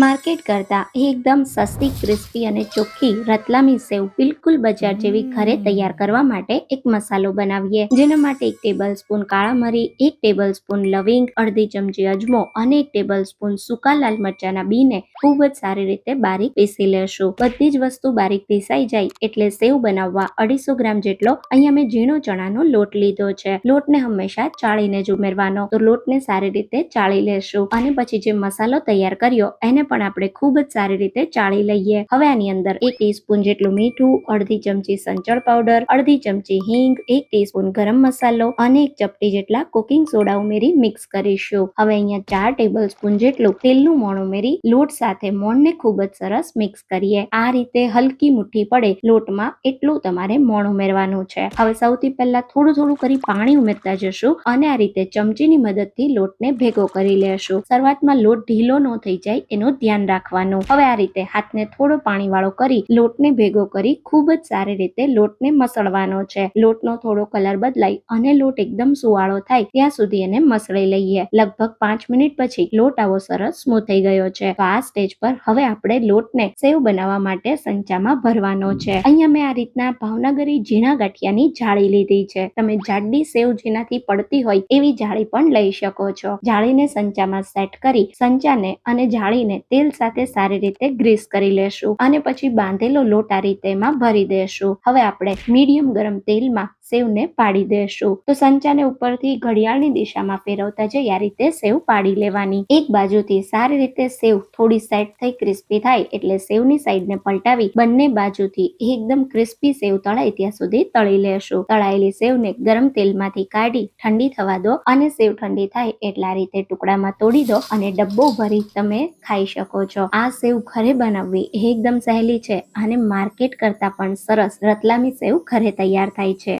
Market કરતાં એકદમ સસ્તી ક્રિસ્પી અને ચોખ્ખી રતલામી સેવ બિલકુલ બજાર જેવી ઘરે તૈયાર કરવા માટે એક મસાલો બનાવીએ. જેના માટે એક ટેબલ સ્પૂન કાળા મરી એક ટેબલ સ્પૂન લવિંગ અડધી ચમચી અજમો અને એક ટેબલ સ્પૂન સૂકા લાલ મરચાના બીને ખૂબ જ સારી રીતે બારીક પીસી લેશું. બધી જ વસ્તુ બારીક પીસાઈ જાય એટલે સેવ બનાવવા અઢીસો ગ્રામ જેટલો અહીંયા મેં ઝીણો ચણાનો લોટ લીધો છે. લોટને હંમેશા ચાળીને જ ઉમેરવાનો. તો લોટને સારી રીતે ચાળી લેશું અને પછી જે મસાલો તૈયાર કર્યો એને પણ આપણે ખૂબ જ સારી રીતે ચાળી લઈએ. હવે આની અંદર એક ટીસ્પૂન જેટલું મીઠું, અડધી ચમચી સંચળ પાવડર અડધી ચમચી હિંગ, એક ટીસ્પૂન ગરમ મસાલો અને એક ચપટી જેટલા કુકિંગ સોડા ઉમેરી મિક્સ કરીશું. હવે અહીંયા ચાર ટેબલ સ્પૂન જેટલું તેલનું મોણ ઉમેરી લોટ સાથે મોણને ખૂબ જ સરસ મિક્સ કરીએ. આ રીતે હલકી મુઠ્ઠી પડે લોટમાં એટલું તમારે મોણ ઉમેરવાનું છે. હવે સૌથી પહેલા થોડું થોડું કરી પાણી ઉમેરતા જશું અને આ રીતે ચમચીની મદદથી લોટને ભેગો કરી લેશું. શરૂઆતમાં લોટ ઢીલો ન થઈ જાય, એનું ધ્યાન રાખવાનું. હવે આ રીતે હાથને થોડો પાણી વાળો કરી લોટને ભેગો કરી ખૂબ જ સારી રીતે લોટને મસળવાનો છે. લોટનો થોડો કલર બદલાય અને લોટ એકદમ સુવાળો થાય ત્યાં સુધી એને મસળી લઈએ. લગભગ પાંચ મિનિટ પછી લોટ આવો સરસ સ્મૂથ થઈ ગયો છે. તો આ સ્ટેજ પર હવે આપણે લોટને સેવ બનાવવા માટે સંચામાં ભરવાનો છે. અહીંયા મેં આ રીતના ભાવનગરી ઝીણા ગાંઠિયાની જાળી લીધી છે. તમે જાડી સેવ જેનાથી પડતી હોય એવી જાળી પણ લઈ શકો છો. જાળીને સંચામાં સેટ કરી સંચાને અને જાળીને તેલ સાથે સારી રીતે ગ્રીસ કરી લેશું અને પછી બાંધેલો લોટ આ રીતે ભરી દેશું. હવે આપણે મીડિયમ ગરમ તેલમાં સેવને પાડી દેશું. તો સંચાને ઉપરથી ઘડિયાળની દિશામાં ફેરવતા જઈ આ રીતે સેવ પાડી લેવાની. એક બાજુથી સારી રીતે સેવ થોડી સેટ થઈ ક્રિસ્પી થાય એટલે સેવની સાઈડને પલટાવી બંને બાજુથી એકદમ ક્રિસ્પી સેવ તળાય ત્યાં સુધી તળી લેશું. તળાયેલી સેવને ગરમ તેલમાંથી કાઢી ઠંડી થવા દો અને સેવ ઠંડી થાય એટલા રીતે ટુકડામાં તોડી દો અને ડબ્બો ભરી તમે ખાઈ શકો છો. આ સેવ ઘરે બનાવવી એકદમ સહેલી છે અને માર્કેટ કરતા પણ સરસ. રતલામી સેવ ઘરે તૈયાર થાય છે.